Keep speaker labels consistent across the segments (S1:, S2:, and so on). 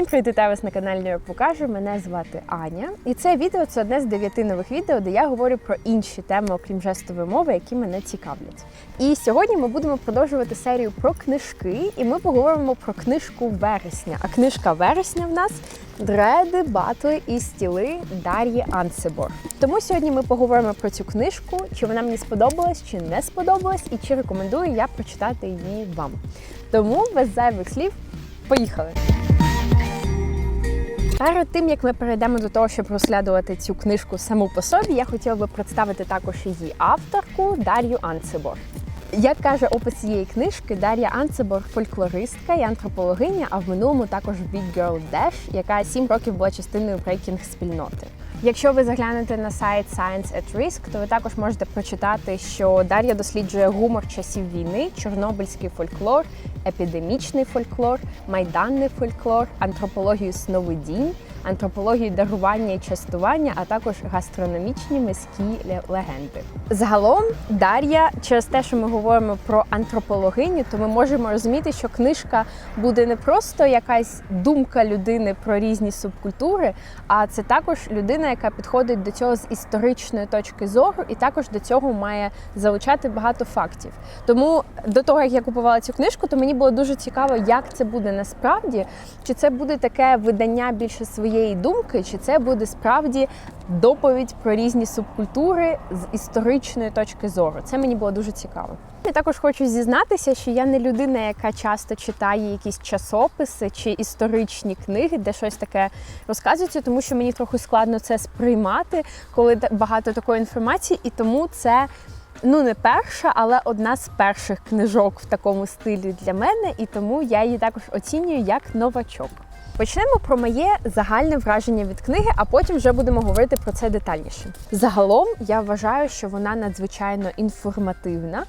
S1: Всім привіт, вас на каналі York Покажу. Мене звати Аня, і це відео це одне з дев'яти нових відео, де я говорю про інші теми, окрім жестової мови, які мене цікавлять. І сьогодні ми будемо продовжувати серію про книжки, і ми поговоримо про книжку вересня. А книжка вересня в нас Дреди, батли і стіли Дар'ї Ансебор. Тому сьогодні ми поговоримо про цю книжку, чи вона мені сподобалась, чи не сподобалась, і чи рекомендую я прочитати її вам. Тому без зайвих слів, поїхали! Перед тим як ми перейдемо до того, щоб розглядувати цю книжку саму по собі, я хотіла би представити також її авторку Дар'ю Анцебор. Як каже опис цієї книжки, Дар'я Анцебор фольклористка і антропологиня, а в минулому також Big Girl Dash, яка сім років була частиною брейкінг спільноти. Якщо ви заглянете на сайт Science at Risk, то ви також можете прочитати, що Дар'я досліджує гумор часів війни, чорнобильський фольклор, епідемічний фольклор, майданний фольклор, антропологію сновидінь, антропологію дарування і частування, а також гастрономічні міські легенди. Загалом, Дар'я, через те, що ми говоримо про антропологиню, то ми можемо розуміти, що книжка буде не просто якась думка людини про різні субкультури, а це також людина, яка підходить до цього з історичної точки зору, і також до цього має залучати багато фактів. Тому до того, як я купувала цю книжку, то мені було дуже цікаво, як це буде насправді. Чи це буде таке видання більше своєї думки, чи це буде справді доповідь про різні субкультури з історичної точки зору. Це мені було дуже цікаво. Я також хочу зізнатися, що я не людина, яка часто читає якісь часописи чи історичні книги, де щось таке розказується, тому що мені трохи складно це сприймати, коли багато такої інформації, і тому це. Ну, не перша, але одна з перших книжок в такому стилі для мене, і тому я її також оцінюю як новачок. Почнемо про моє загальне враження від книги, а потім вже будемо говорити про це детальніше. Загалом я вважаю, що вона надзвичайно інформативна.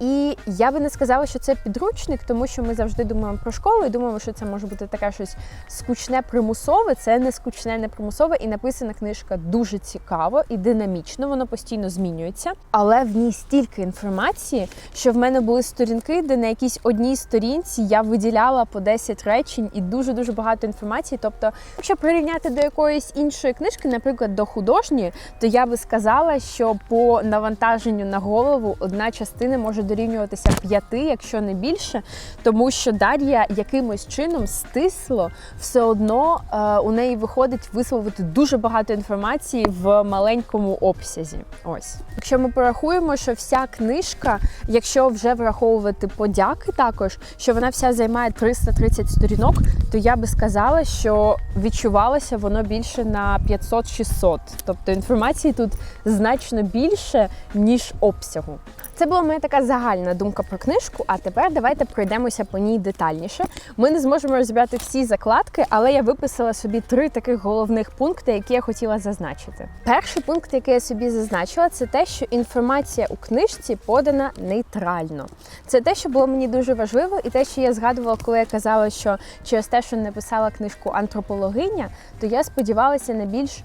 S1: І я би не сказала, що це підручник, тому що ми завжди думаємо про школу і думаємо, що це може бути таке щось скучне, примусове. Це не скучне, не примусове, і написана книжка дуже цікаво і динамічно, воно постійно змінюється. Але в ній стільки інформації, що в мене були сторінки, де на якійсь одній сторінці я виділяла по 10 речень і дуже дуже багато інформації. Тобто, якщо порівняти до якоїсь іншої книжки, наприклад, до художньої, то я би сказала, що по навантаженню на голову одна частина може дорівнюватися п'яти, якщо не більше, тому що Дар'я якимось чином стисло все одно е, у неї виходить висловити дуже багато інформації в маленькому обсязі. Ось, якщо ми порахуємо, що вся книжка, якщо вже враховувати подяки, також що вона вся займає 330 сторінок, то я би сказала, що відчувалося воно більше на 500-600. Тобто інформації тут значно більше, ніж обсягу. Це була моя така загальна думка про книжку. А тепер давайте пройдемося по ній детальніше. Ми не зможемо розібрати всі закладки, але я виписала собі три таких головних пункти, які я хотіла зазначити. Перший пункт, який я собі зазначила, це те, що інформація у книжці подана нейтрально. Це те, що було мені дуже важливо, і те, що я згадувала, коли я казала, що через те, що написала книжку антропологиня, то я сподівалася на більш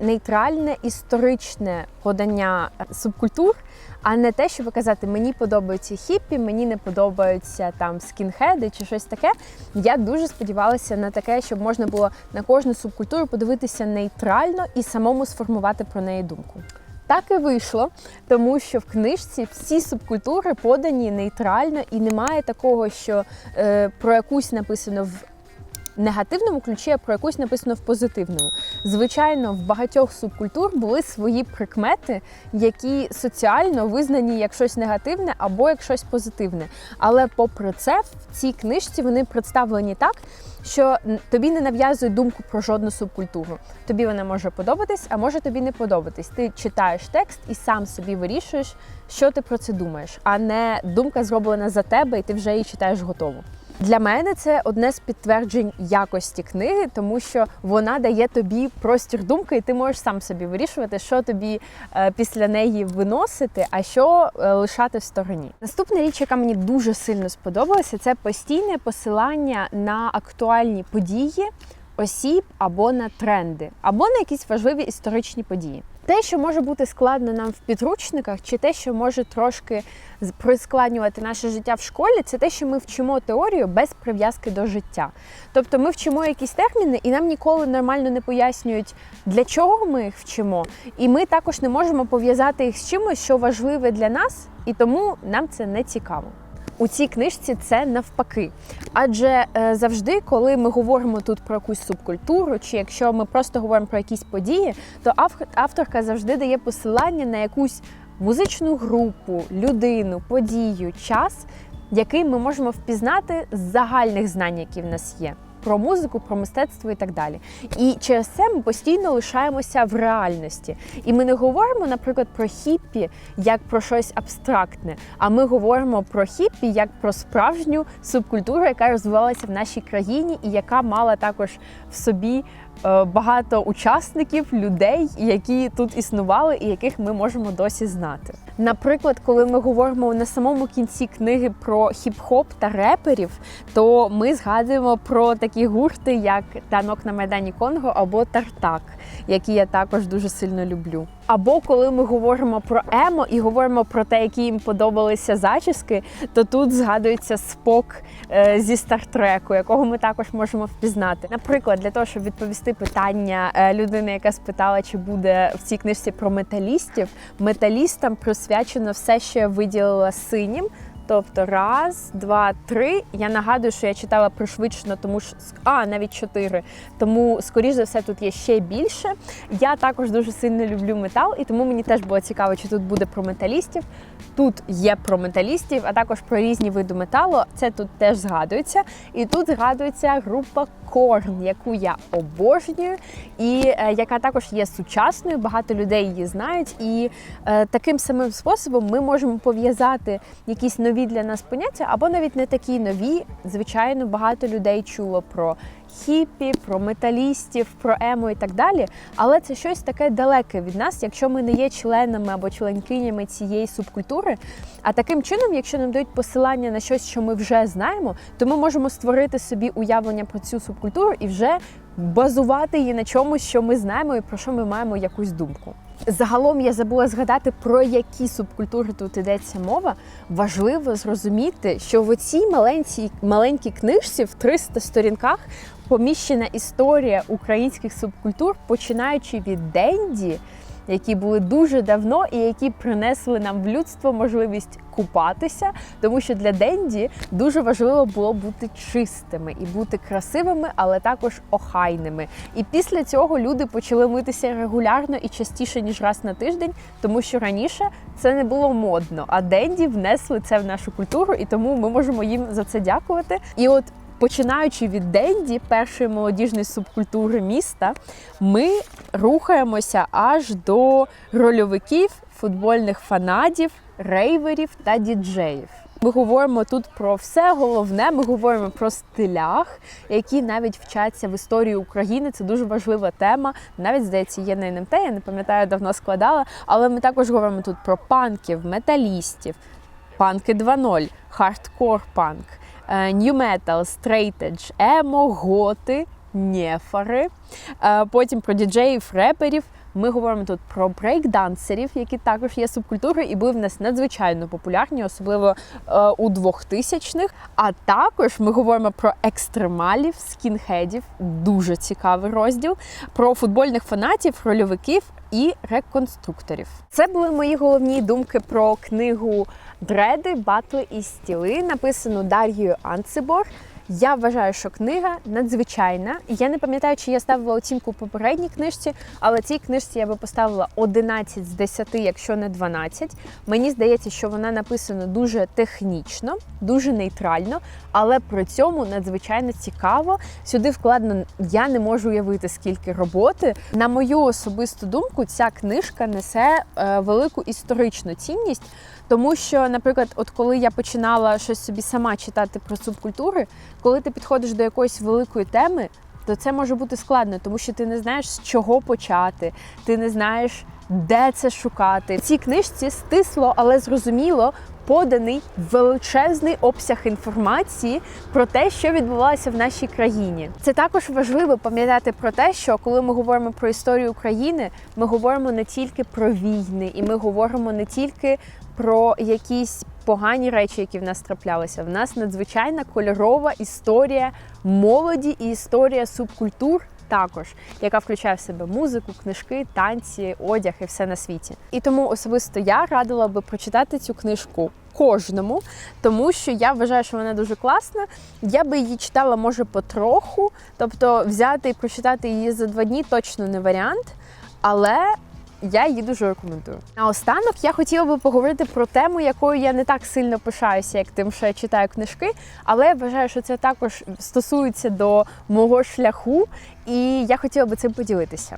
S1: нейтральне історичне подання субкультур, а не те, щоб казати, мені подобаються хіппі, мені не подобаються там скінхеди чи щось таке. Я дуже сподівалася на таке, щоб можна було на кожну субкультуру подивитися нейтрально і самому сформувати про неї думку. Так і вийшло, тому що в книжці всі субкультури подані нейтрально, і немає такого, що е, про якусь написано в негативному ключі, а про якусь написано в позитивному. Звичайно, в багатьох субкультур були свої прикмети, які соціально визнані як щось негативне або як щось позитивне. Але попри це, в цій книжці вони представлені так, що тобі не нав'язують думку про жодну субкультуру. Тобі вона може подобатись, а може тобі не подобатись. Ти читаєш текст і сам собі вирішуєш, що ти про це думаєш, а не думка зроблена за тебе, і ти вже її читаєш готову. Для мене це одне з підтверджень якості книги, тому що вона дає тобі простір думки, і ти можеш сам собі вирішувати, що тобі е, після неї виносити, а що е, лишати в стороні. Наступна річ, яка мені дуже сильно сподобалася, це постійне посилання на актуальні події. Осіб або на тренди, або на якісь важливі історичні події. Те, що може бути складно нам в підручниках, чи те, що може трошки прискладнювати наше життя в школі, це те, що ми вчимо теорію без прив'язки до життя. Тобто ми вчимо якісь терміни, і нам ніколи нормально не пояснюють, для чого ми їх вчимо. І ми також не можемо пов'язати їх з чимось, що важливе для нас, і тому нам це не цікаво. У цій книжці це навпаки. Адже е, завжди, коли ми говоримо тут про якусь субкультуру, чи якщо ми просто говоримо про якісь події, то авторка завжди дає посилання на якусь музичну групу, людину, подію, час, який ми можемо впізнати з загальних знань, які в нас є. Про музику, про мистецтво і так далі. І через це ми постійно лишаємося в реальності. І ми не говоримо, наприклад, про хіппі як про щось абстрактне, а ми говоримо про хіппі як про справжню субкультуру, яка розвивалася в нашій країні і яка мала також в собі багато учасників, людей, які тут існували, і яких ми можемо досі знати. Наприклад, коли ми говоримо на самому кінці книги про хіп-хоп та реперів, то ми згадуємо про такі гурти, як танок на майдані Конго або Тартак, які я також дуже сильно люблю. Або коли ми говоримо про емо і говоримо про те, які їм подобалися зачіски, то тут згадується спок е, зі стартреку, якого ми також можемо впізнати. Наприклад, для того, щоб відповісти питання е, людини, яка спитала, чи буде в цій книжці про металістів, металістам присвячено все, що я виділила синім. Тобто раз, два, три. Я нагадую, що я читала пришвидшено, тому що а навіть чотири. Тому, скоріш за все, тут є ще більше. Я також дуже сильно люблю метал, і тому мені теж було цікаво, чи тут буде про металістів. Тут є про металістів, а також про різні види металу. Це тут теж згадується. І тут згадується група Корн, яку я обожнюю, і е, яка також є сучасною. Багато людей її знають. І е, таким самим способом ми можемо пов'язати якісь нові для нас поняття, або навіть не такі нові. Звичайно, багато людей чуло про хіпі, про металістів, про емо і так далі. Але це щось таке далеке від нас, якщо ми не є членами або членкинями цієї субкультури. А таким чином, якщо нам дають посилання на щось, що ми вже знаємо, то ми можемо створити собі уявлення про цю субкультуру і вже базувати її на чомусь, що ми знаємо і про що ми маємо якусь думку. Загалом я забула згадати, про які субкультури тут йдеться мова. Важливо зрозуміти, що в цій маленькій, маленькій книжці в 300 сторінках поміщена історія українських субкультур, починаючи від Денді, які були дуже давно і які принесли нам в людство можливість купатися, тому що для Денді дуже важливо було бути чистими і бути красивими, але також охайними. І після цього люди почали митися регулярно і частіше ніж раз на тиждень, тому що раніше це не було модно. А Денді внесли це в нашу культуру, і тому ми можемо їм за це дякувати. І от Починаючи від Денді, першої молодіжної субкультури міста, ми рухаємося аж до рольовиків, футбольних фанатів, рейверів та діджеїв. Ми говоримо тут про все головне. Ми говоримо про стилях, які навіть вчаться в історії України. Це дуже важлива тема. Навіть здається, є на НМТ, я не пам'ятаю, давно складала. Але ми також говоримо тут про панків, металістів, панки 2.0, хардкор панк, нью метал, стрейтедж, емо, готи, нефари. Е, Потім про діджеїв, реперів. Ми говоримо тут про брейкдансерів, які також є субкультурою і були в нас надзвичайно популярні, особливо е, у 2000-х. А також ми говоримо про екстремалів, скінхедів, дуже цікавий розділ, про футбольних фанатів, рольовиків і реконструкторів. Це були мої головні думки про книгу Дреди, батли і стіли, написану Дар'єю Анцибор. Я вважаю, що книга надзвичайна. Я не пам'ятаю, чи я ставила оцінку попередній книжці, але цій книжці я би поставила 11 з 10, якщо не 12. Мені здається, що вона написана дуже технічно, дуже нейтрально, але при цьому надзвичайно цікаво. Сюди вкладено, я не можу уявити, скільки роботи. На мою особисту думку, ця книжка несе е, велику історичну цінність. Тому що, наприклад, от коли я починала щось собі сама читати про субкультури, коли ти підходиш до якоїсь великої теми, то це може бути складно, тому що ти не знаєш, з чого почати, ти не знаєш, де це шукати. В цій книжці стисло, але зрозуміло поданий величезний обсяг інформації про те, що відбувалося в нашій країні. Це також важливо пам'ятати про те, що коли ми говоримо про історію України, ми говоримо не тільки про війни, і ми говоримо не тільки про якісь погані речі, які в нас траплялися. В нас надзвичайна кольорова історія молоді і історія субкультур. Також, яка включає в себе музику, книжки, танці, одяг і все на світі. І тому особисто я радила би прочитати цю книжку кожному, тому що я вважаю, що вона дуже класна. Я би її читала, може, потроху, тобто взяти і прочитати її за два дні точно не варіант, але я її дуже рекомендую. Наостанок я хотіла би поговорити про тему, якою я не так сильно пишаюся, як тим, що я читаю книжки, але я вважаю, що це також стосується до мого шляху, і я хотіла би цим поділитися.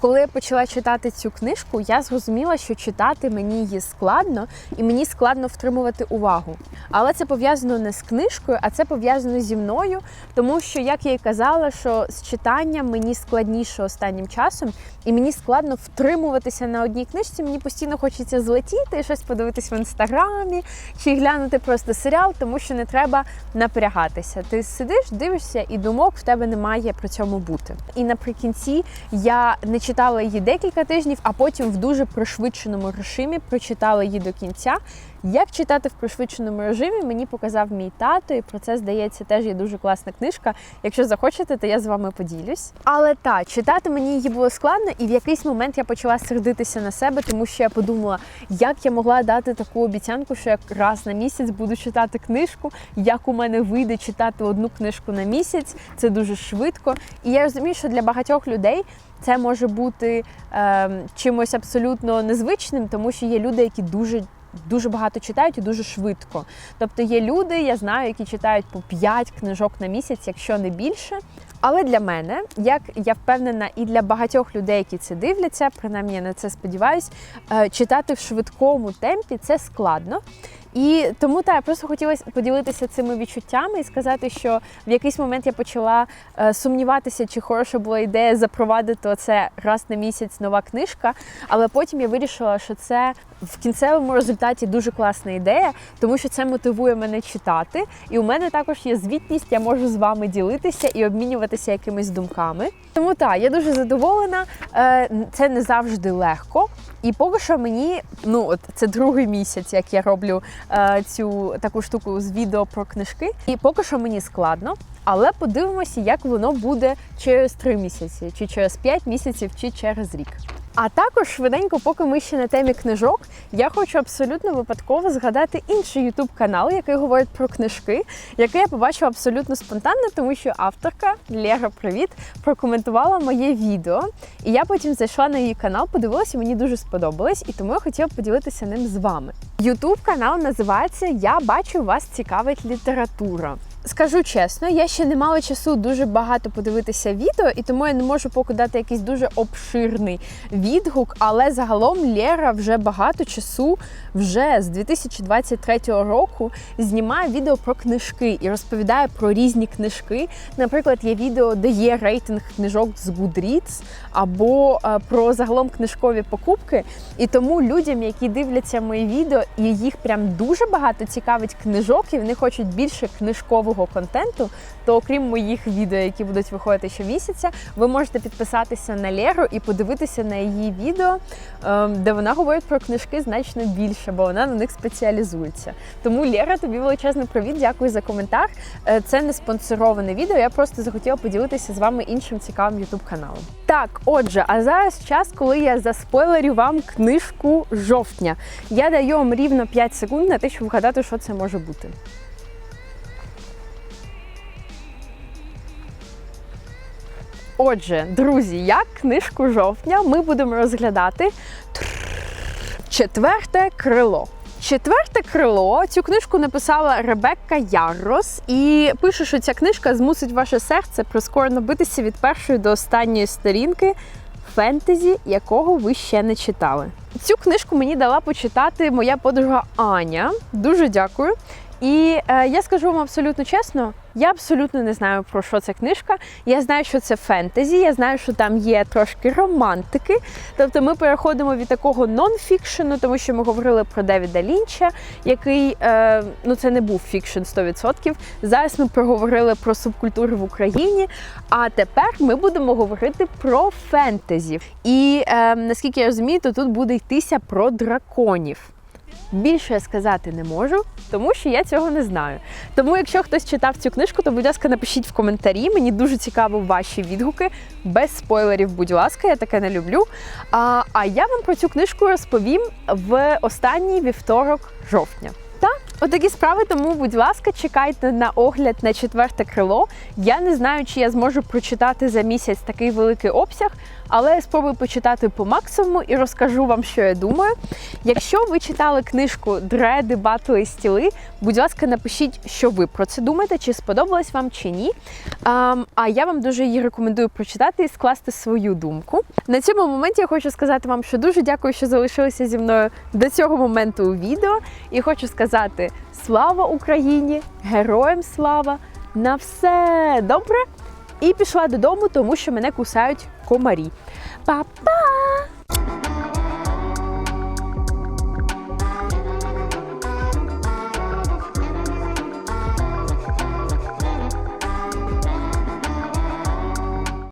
S1: Коли я почала читати цю книжку, я зрозуміла, що читати мені її складно і мені складно втримувати увагу. Але це пов'язано не з книжкою, а це пов'язано зі мною, тому що, як я і казала, що з читанням мені складніше останнім часом, і мені складно втримуватися на одній книжці. Мені постійно хочеться злетіти щось подивитись в інстаграмі чи глянути просто серіал, тому що не треба напрягатися. Ти сидиш, дивишся, і думок в тебе немає при цьому бути. І наприкінці я не читала її декілька тижнів, а потім в дуже пришвидшеному режимі прочитала її до кінця. Як читати в пришвидшеному режимі, мені показав мій тато, і про це здається теж є дуже класна книжка. Якщо захочете, то я з вами поділюсь. Але так, читати мені її було складно, і в якийсь момент я почала сердитися на себе, тому що я подумала, як я могла дати таку обіцянку, що я раз на місяць буду читати книжку, як у мене вийде читати одну книжку на місяць. Це дуже швидко. І я розумію, що для багатьох людей. Це може бути е, чимось абсолютно незвичним, тому що є люди, які дуже дуже багато читають і дуже швидко. Тобто є люди, я знаю, які читають по 5 книжок на місяць, якщо не більше. Але для мене, як я впевнена, і для багатьох людей, які це дивляться, принаймні я на це сподіваюсь, е, читати в швидкому темпі це складно. І тому так, я просто хотіла поділитися цими відчуттями і сказати, що в якийсь момент я почала е, сумніватися, чи хороша була ідея запровадити це раз на місяць нова книжка. Але потім я вирішила, що це в кінцевому результаті дуже класна ідея, тому що це мотивує мене читати. І у мене також є звітність, я можу з вами ділитися і обмінюватися якимись думками. Тому так, я дуже задоволена. Е, Це не завжди легко. І поки що мені, ну от це другий місяць, як я роблю е, цю таку штуку з відео про книжки. І поки що мені складно, але подивимося, як воно буде через три місяці, чи через п'ять місяців, чи через рік. А також швиденько, поки ми ще на темі книжок, я хочу абсолютно випадково згадати інший ютуб канал, який говорить про книжки, який я побачила абсолютно спонтанно, тому що авторка Лера Привіт прокоментувала моє відео. І я потім зайшла на її канал, подивилася, мені дуже сподобалось, і тому я хотіла поділитися ним з вами. Ютуб канал називається Я бачу, вас цікавить література. Скажу чесно, я ще не мала часу дуже багато подивитися відео, і тому я не можу поки дати якийсь дуже обширний відгук. Але загалом Лера вже багато часу, вже з 2023 року, знімає відео про книжки і розповідає про різні книжки. Наприклад, є відео, де є рейтинг книжок з Goodreads, або е, про загалом книжкові покупки. І тому людям, які дивляться мої відео, і їх прям дуже багато цікавить книжок, і вони хочуть більше книжкового контенту, то окрім моїх відео, які будуть виходити щомісяця, ви можете підписатися на Леру і подивитися на її відео, ем, де вона говорить про книжки значно більше, бо вона на них спеціалізується. Тому Лера, тобі величезний привіт, дякую за коментар. Е, Це не спонсороване відео. Я просто захотіла поділитися з вами іншим цікавим ютуб каналом. Так, отже, а зараз час, коли я заспойлерю вам книжку жовтня. Я даю вам рівно 5 секунд на те, щоб вгадати, що це може бути. Отже, друзі, як книжку жовтня ми будемо розглядати четверте крило. Четверте крило цю книжку написала Ребекка Яррос і пише, що ця книжка змусить ваше серце прискорено битися від першої до останньої сторінки фентезі, якого ви ще не читали. Цю книжку мені дала почитати моя подруга Аня. Дуже дякую. І е, я скажу вам абсолютно чесно, я абсолютно не знаю про що ця книжка. Я знаю, що це фентезі, я знаю, що там є трошки романтики. Тобто ми переходимо від такого нон-фікшену, тому що ми говорили про Девіда Лінча, який е, ну це не був фікшн 100%. Зараз ми проговорили про субкультури в Україні. А тепер ми будемо говорити про фентезі. І е, наскільки я розумію, то тут буде йтися про драконів. Більше сказати не можу, тому що я цього не знаю. Тому, якщо хтось читав цю книжку, то будь ласка, напишіть в коментарі. Мені дуже цікаво ваші відгуки. Без спойлерів, будь ласка, я таке не люблю. А, а я вам про цю книжку розповім в останній вівторок жовтня. Та отакі справи, тому, будь ласка, чекайте на огляд на четверте крило. Я не знаю, чи я зможу прочитати за місяць такий великий обсяг, але я спробую почитати по максимуму і розкажу вам, що я думаю. Якщо ви читали книжку Дреди, батли і стіли, будь ласка, напишіть, що ви про це думаєте, чи сподобалось вам чи ні. Ам, а я вам дуже її рекомендую прочитати і скласти свою думку. На цьому моменті я хочу сказати вам, що дуже дякую, що залишилися зі мною до цього моменту у відео. І хочу сказати слава Україні! Героям слава! На все добре! І пішла додому, тому що мене кусають комарі. Па-па!